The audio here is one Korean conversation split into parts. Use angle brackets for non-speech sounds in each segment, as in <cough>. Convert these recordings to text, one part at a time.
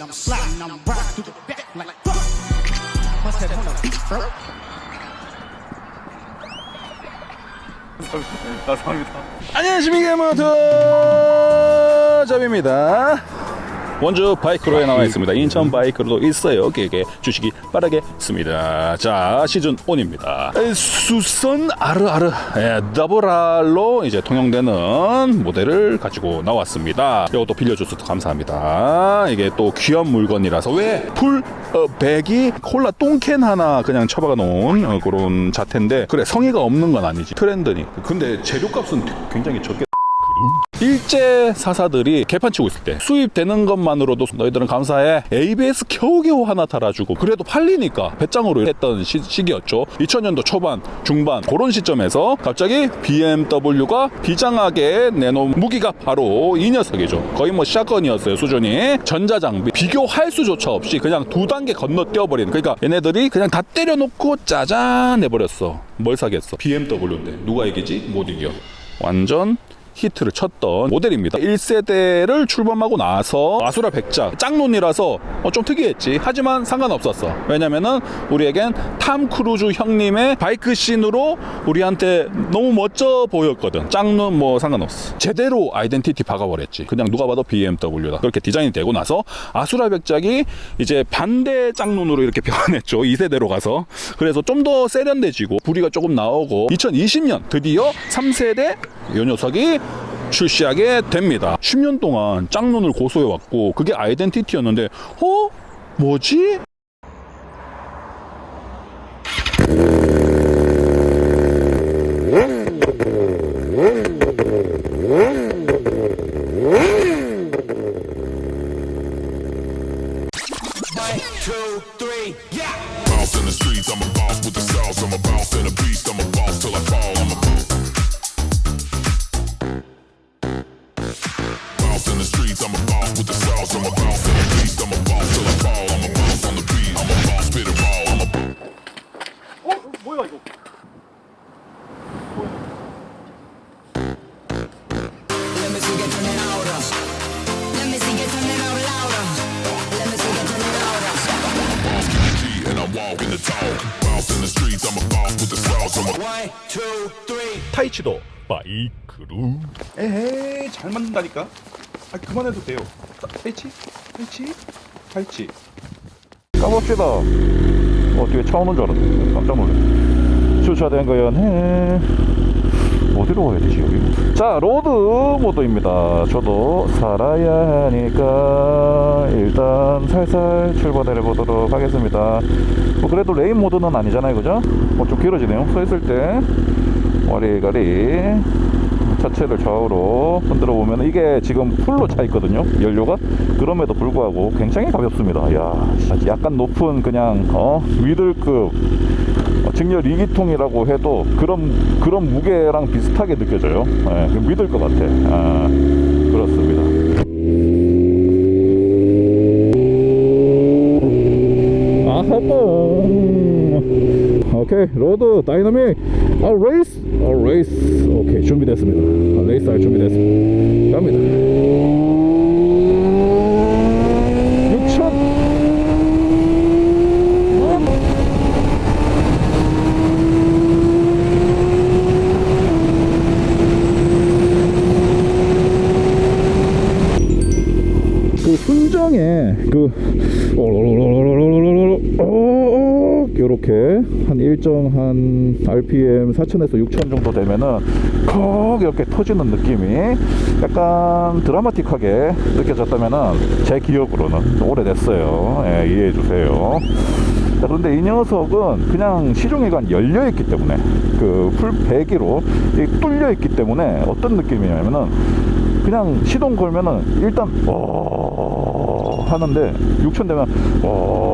and I'm sliding, I'm riding through the back like fuck. Must have one of bro. 감사합니다. 안녕하십니까 모터 잡입니다. 원주 바이크로에 나와 있습니다. 인천 바이크로도 있어요. 길게 주시기 바라겠습니다. 자, 시즌 1입니다. 수선 아르아르 예, 더블알로 이제 통용되는 모델을 가지고 나왔습니다. 이것도 빌려줘서 감사합니다. 이게 또 귀한 물건이라서 왜풀 어, 백이 콜라 똥캔 하나 그냥 처박아 놓은 어, 그런 자태인데 그래 성의가 없는 건 아니지 트렌드니 근데 재료값은 굉장히 적게 일제 사사들이 개판 치고 있을 때 수입되는 것만으로도 너희들은 감사해. ABS 겨우겨우 하나 달아주고 그래도 팔리니까 배짱으로 했던 시, 시기였죠. 2000년도 초반 중반 그런 시점에서 갑자기 BMW가 비장하게 내놓은 무기가 바로 이 녀석이죠. 거의 뭐 샷건이었어요 수준이. 전자장비 비교할 수조차 없이 그냥 두 단계 건너뛰어버리는. 그러니까 얘네들이 그냥 다 때려놓고 짜잔 해버렸어. 뭘 사겠어? BMW인데 누가 이기지? 못 이겨. 완전 히트를 쳤던 모델입니다. 1세대를 출범하고 나서 아수라 백작 짝눈이라서 어, 좀 특이했지. 하지만 상관없었어. 왜냐면은 우리에겐 탐 크루즈 형님의 바이크 씬으로 우리한테 너무 멋져 보였거든. 짝눈 뭐 상관없어. 제대로 아이덴티티 박아버렸지. 그냥 누가 봐도 BMW다. 그렇게 디자인이 되고 나서 아수라 백작이 이제 반대 짝눈으로 이렇게 <laughs> 변했죠. 2세대로 가서. 그래서 좀 더 세련돼지고 부리가 조금 나오고 2020년 드디어 3세대 이 녀석이 출시하게 됩니다. 10년 동안 짝눈을 고소해왔고 그게 아이덴티티였는데 어? 뭐지? In the streets, I'm a boss with the sauce. I'm a boss and a beast, I'm a boss till I fall. I'm a boss on the beat, I'm a boss, spit it raw. I'm a 어? 뭐야 이거? Let me see you turn it louder. Let me see you turn it out louder. Let me see you turn it louder. G and I walk in the talk. Bounce in the streets, I'm a boss with the sauce. I'm a One, two, three. 타이치도 바이크루 에헤이 잘 맞는다니까 아 그만해도 돼요. 타이치? 타이치? 타이치 까봅시다. 어 뒤에 차 오는 줄 알았네. 깜짝 놀랐네. 주차된 거연 해 어디로 가야 되지 여기? 자 로드 모드입니다. 저도 살아야 하니까 일단 살살 출발해 보도록 하겠습니다. 뭐 그래도 레인 모드는 아니잖아요 그죠? 뭐 좀 길어지네요. 서 있을 때. 와리가리 차체를 좌우로 흔들어 보면 이게 지금 풀로 차 있거든요 연료가. 그럼에도 불구하고 굉장히 가볍습니다. 야 약간 높은 그냥 어 위들급 어, 직렬 2기통이라고 해도 그런 그런 무게랑 비슷하게 느껴져요. 예, 믿을 것 같아. 아, 그렇습니다 아하뽕 오케이 로드 다이나믹 아 레이스 아 레이스 오케이 준비됐습니다 아, 레이스 할 준비됐습니다 갑니다 6천 그 순정에 그 이렇게 한 일정 한 RPM 4,000에서 6,000 정도 되면은 콕 이렇게 터지는 느낌이 약간 드라마틱하게 느껴졌다면은 제 기억으로는 오래됐어요. 예, 이해해 주세요. 자, 그런데 이 녀석은 그냥 시중에가 열려 있기 때문에 그 풀 배기로 뚫려 있기 때문에 어떤 느낌이냐면은 그냥 시동 걸면은 일단 어 하는데 6천 되면 어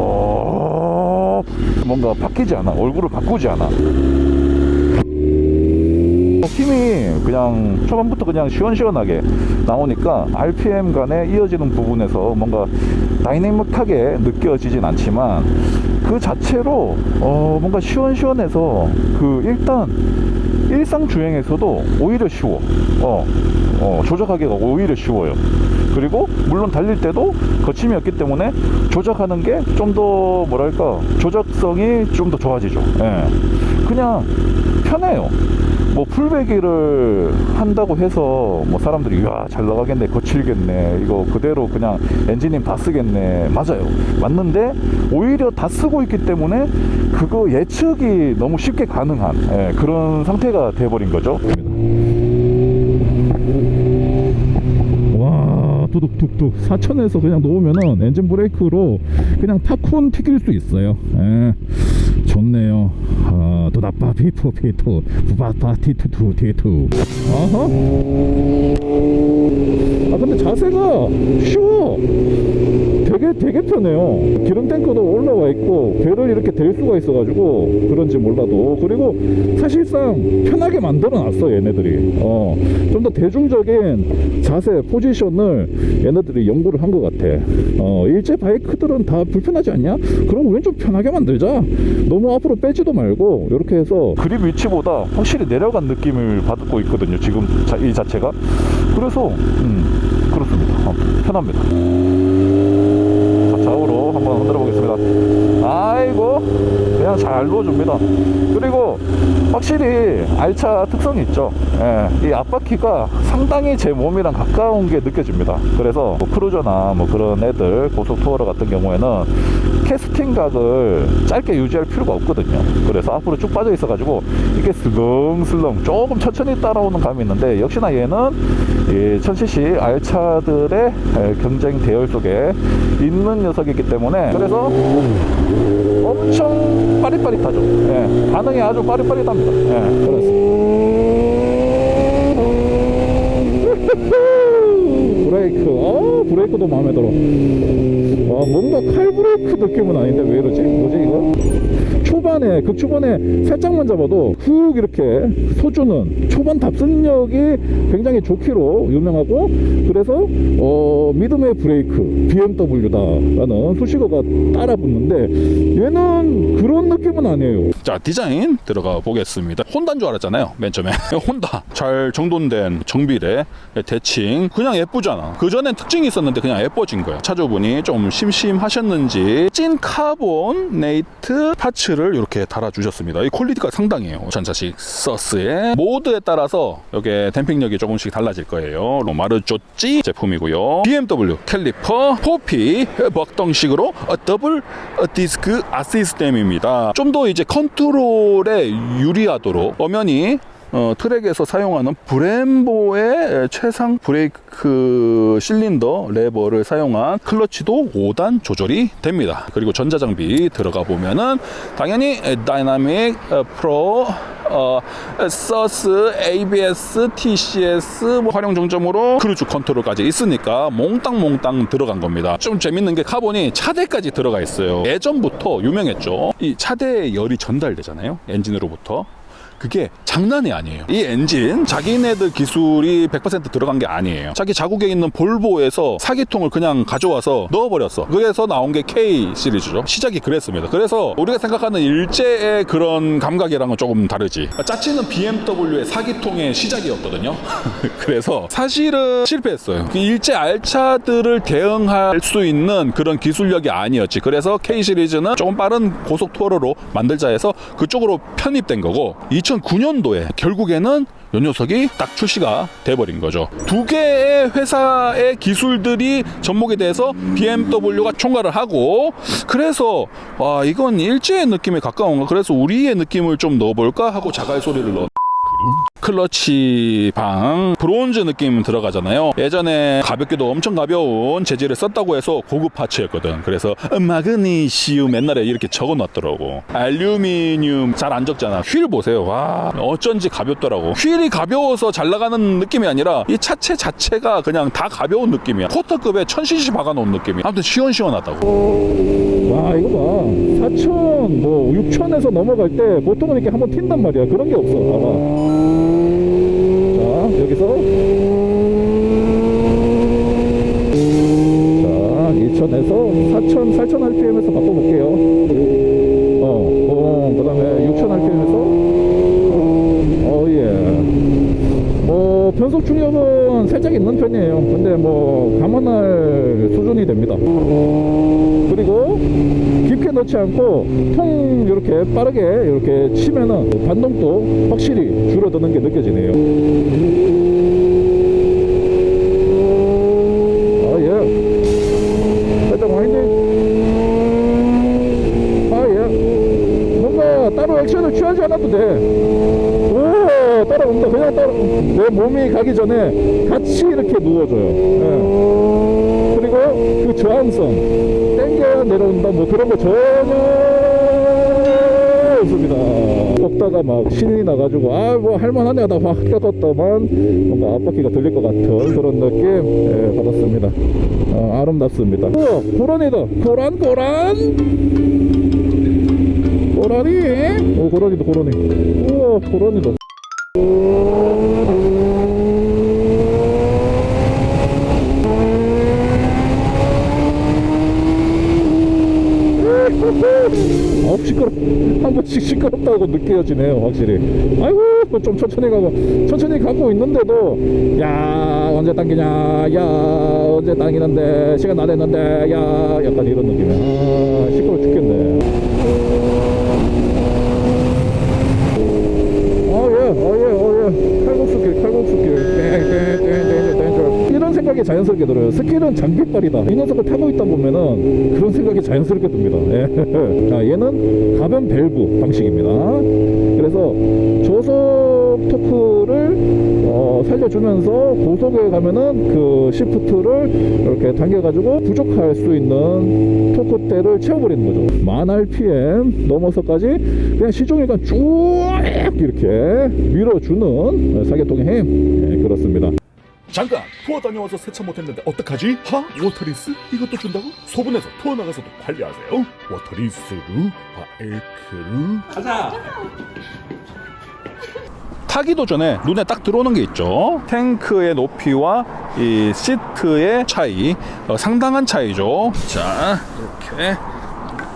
뭔가 바뀌지 않아. 얼굴을 바꾸지 않아. 힘이 그냥 초반부터 그냥 시원시원하게 나오니까 RPM 간에 이어지는 부분에서 뭔가 다이내믹하게 느껴지진 않지만 그 자체로 어 뭔가 시원시원해서 그 일단 일상 주행에서도 오히려 쉬워. 어, 어 조작하기가 오히려 쉬워요 그리고 물론 달릴 때도 거침이 없기 때문에 조작하는 게 좀 더 뭐랄까 조작성이 좀 더 좋아지죠. 예. 그냥 편해요. 뭐 풀배기를 한다고 해서 뭐 사람들이 야잘 나가겠네 거칠겠네 이거 그대로 그냥 엔진님 다 쓰겠네 맞아요 맞는데 오히려 다 쓰고 있기 때문에 그거 예측이 너무 쉽게 가능한 예, 그런 상태가 돼버린 거죠 와 두둑둑둑 사천에서 그냥 놓으면은 엔진 브레이크로 그냥 팝콘 튀길 수 있어요. 예, 좋네요. 아 도다빠. 피투 피투 부바빠 티투투 티투. 아하. 아 근데 자세가 쉬워 되게 되게 편해요. 기름 탱크도 올라와 있고 배를 이렇게 댈 수가 있어 가지고 그런지 몰라도. 그리고 사실상 편하게 만들어 놨어 얘네들이. 어 좀 더 대중적인 자세 포지션을 얘네들이 연구를 한 것 같아. 어 일제 바이크들은 다 불편하지 않냐? 그럼 우린 좀 편하게 만들자. 너무 앞으로 빼지도 말고 이렇게 해서 그립 위치보다 확실히 내려간 느낌을 받고 있거든요 지금 자- 이 자체가. 그래서 음 그렇습니다. 어, 편합니다. 자, 흔들어 보겠습니다. 아이고, 그냥 잘 누워줍니다. 그리고 확실히 알차 특성이 있죠. 예, 이 앞바퀴가 상당히 제 몸이랑 가까운 게 느껴집니다. 그래서 뭐 크루저나 뭐 그런 애들 고속 투어러 같은 경우에는 캐스팅 각을 짧게 유지할 필요가 없거든요. 그래서 앞으로 쭉 빠져 있어 가지고 이게 슬렁슬렁 조금 천천히 따라오는 감이 있는데 역시나 얘는 이 1000cc 알차들의 에, 경쟁 대열 속에 있는 녀석이기 때문에 그래서 엄청 빠릿빠릿하죠. 예, 반응이 아주 빠릿빠릿합니다. 예, 그렇습니다. 브레이크, 어 브레이크도 마음에 들어. 와, 뭔가 칼 브레이크 느낌은 아닌데 왜 이러지? 뭐지 이거? 초반에 극 초반에 살짝만 잡아도 훅 이렇게 서주는 초반 답승력이 굉장히 좋기로 유명하고 그래서 어, 믿음의 브레이크 BMW다라는 수식어가 따라 붙는데 얘는 그런 느낌은 아니에요. 자 디자인 들어가 보겠습니다. 혼다인 줄 알았잖아요. 맨 처음에 <laughs> 혼다 잘 정돈된 정비례 대칭 그냥 예쁘잖아. 그 전엔 특징이 있었는데 그냥 예뻐진 거야. 차주분이 좀 심심하셨는지 찐 카본 네이트 파츠 를 이렇게 달아주셨습니다. 이 퀄리티가 상당해요. 전자식 서스에 모드에 따라서 여기 댐핑력이 조금씩 달라질 거예요. 로마르조찌 제품이고요. BMW 캘리퍼 포피 먹덩식으로 어, 더블 어, 디스크 아시스템입니다. 좀 더 이제 컨트롤에 유리하도록 엄연히 어, 트랙에서 사용하는 브렘보의 최상 브레이크 실린더 레버를 사용한 클러치도 5단 조절이 됩니다. 그리고 전자장비 들어가 보면은 당연히 다이나믹 어, 프로 어, 서스, ABS, TCS 뭐 활용 정점으로 크루즈 컨트롤까지 있으니까 몽땅몽땅 들어간 겁니다. 좀 재밌는 게 카본이 차대까지 들어가 있어요. 예전부터 유명했죠. 이 차대에 열이 전달되잖아요. 엔진으로부터. 그게 장난이 아니에요. 이 엔진 자기네들 기술이 100% 들어간 게 아니에요. 자기 자국에 있는 볼보에서 사기통을 그냥 가져와서 넣어버렸어. 그래서 나온 게 K 시리즈죠. 시작이 그랬습니다. 그래서 우리가 생각하는 일제의 그런 감각이랑은 조금 다르지. 짜치는 BMW의 사기통의 시작이었거든요. <laughs> 그래서 사실은 실패했어요. 그 일제 알차들을 대응할 수 있는 그런 기술력이 아니었지. 그래서 K 시리즈는 조금 빠른 고속 투어러로 만들자 해서 그쪽으로 편입된 거고 2009년도에 결국에는 이 녀석이 딱 출시가 돼버린 거죠. 두 개의 회사의 기술들이 접목이 돼서 BMW가 총괄을 하고 그래서 와 이건 일제의 느낌에 가까운가 그래서 우리의 느낌을 좀 넣어볼까 하고 자갈 소리를 넣었. 클러치 방 브론즈 느낌 들어가잖아요. 예전에 가볍게도 엄청 가벼운 재질을 썼다고 해서 고급 파츠였거든. 그래서 마그니시움 옛날에 이렇게 적어놨더라고. 알루미늄 잘 안 적잖아. 휠 보세요. 와 어쩐지 가볍더라고. 휠이 가벼워서 잘 나가는 느낌이 아니라 이 차체 자체가 그냥 다 가벼운 느낌이야. 쿼터급에 1000cc 박아놓은 느낌이야. 아무튼 시원시원하다고. 와 이거 봐. 4천 뭐 6천에서 넘어갈 때 보통은 이렇게 한번 튄단 말이야. 그런 게 없어. 봐봐 자 여기서 자 2천에서 4천 8천 rpm에서 바꿔볼게요 어, 어 그다음에 6천 rpm에서 어예 뭐 변속 충격은 살짝 있는 편이에요. 근데 뭐 감안할 수준이 됩니다. 그리고 넣지 않고 통 이렇게 빠르게 이렇게 치면은 반동도 확실히 줄어드는 게 느껴지네요. 아 예. 아 예. 액션을 취하지 않아도 돼. 오 따라온다 그냥 따라 내 몸이 가기 전에 같이 이렇게 누워줘요 예. 그 저항성 땡겨야 내려온다. 뭐 그런 거 전혀 없습니다. 걷다가 막 신이 나가지고 아 뭐 할만하네 하다 확 꺾었다만 뭔가 앞바퀴가 들릴 것 같은 그런 느낌 예, 받았습니다. 어, 아름답습니다. 어, 고란이다. 고란 고란. 고라니? 오 고라니다 고라니. 우와 고라니다 아 시끄러 한 번씩 시끄럽다고 느껴지네요 확실히. 아이고 뭐 좀 천천히 가고 천천히 가고 있는데도 야 언제 당기냐 야 언제 당기는데 시간 안 됐는데 야 약간 이런 느낌이야. 아 시끄러워 죽겠네 자연스럽게 들어요 스킬은 장비빨이다 이 녀석을 타고 있다 보면은 그런 생각이 자연스럽게 듭니다 예. <laughs> 자 얘는 가변 밸브 방식입니다 그래서 저속 토크를 어, 살려주면서 고속에 가면은 그 시프트를 이렇게 당겨가지고 부족할 수 있는 토크대를 채워버리는 거죠. 만 RPM 넘어서까지 그냥 시종일관 쭉 이렇게 밀어주는 사계통의 힘 네, 그렇습니다. 잠깐 투어 다녀와서 세차 못했는데 어떡하지? 하? 워터리스? 이것도 준다고? 소분해서 투어 나가서도 관리하세요 워터리스루 바에크루 타기도 전에 눈에 딱 들어오는 게 있죠. 탱크의 높이와 이 시트의 차이 어, 상당한 차이죠. 자 이렇게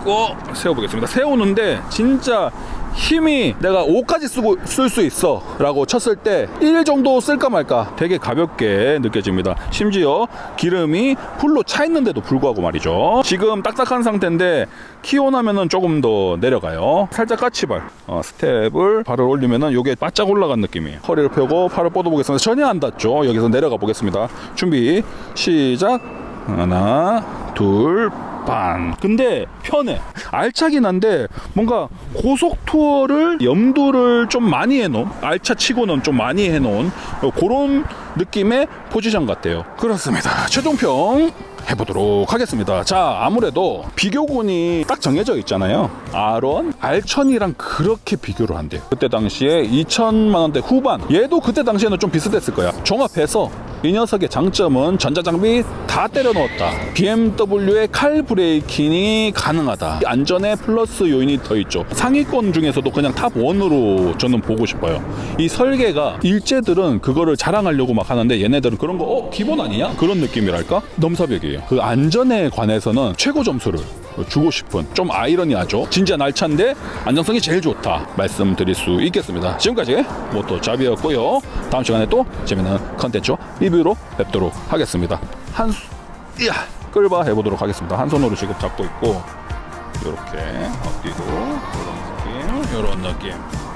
꼭 세워보겠습니다. 세우는데 진짜 힘이 내가 5까지 쓰고 쓸 수 있어 라고 쳤을 때 1 정도 쓸까 말까 되게 가볍게 느껴집니다. 심지어 기름이 풀로 차 있는데도 불구하고 말이죠. 지금 딱딱한 상태인데 키온하면은 조금 더 내려가요. 살짝 까치발 어, 스텝을 발을 올리면은 요게 바짝 올라간 느낌이에요. 허리를 펴고 팔을 뻗어 보겠습니다. 전혀 안 닿죠? 여기서 내려가 보겠습니다. 준비 시작. 하나 둘 반. 근데 편해. 알차긴 한데 뭔가 고속 투어를 염두를 좀 많이 해놓은 알차 치고는 좀 많이 해놓은 그런 느낌의 포지션 같아요. 그렇습니다. 최종평 해보도록 하겠습니다. 자, 아무래도 비교군이 딱 정해져 있잖아요. R1, R1000이랑 그렇게 비교를 한대요. 그때 당시에 2천만 원대 후반. 얘도 그때 당시에는 좀 비슷했을 거야. 종합해서 이 녀석의 장점은 전자장비 다 때려 넣었다. BMW의 칼 브레이킹이 가능하다. 안전에 플러스 요인이 더 있죠. 상위권 중에서도 그냥 탑 1으로 저는 보고 싶어요. 이 설계가 일제들은 그거를 자랑하려고 막 하는데 얘네들은 그런 거, 어, 기본 아니냐? 그런 느낌이랄까? 넘사벽이에요. 그 안전에 관해서는 최고 점수를 주고 싶은 좀 아이러니하죠. 진짜 날차인데 안정성이 제일 좋다 말씀드릴 수 있겠습니다. 지금까지 모토 잡이었고요. 다음 시간에 또 재밌는 컨텐츠 리뷰로 뵙도록 하겠습니다. 한 수, 이야, 끌바 해보도록 하겠습니다. 한 손으로 지금 잡고 있고 이렇게 앞뒤로 이런 느낌, 이런 느낌.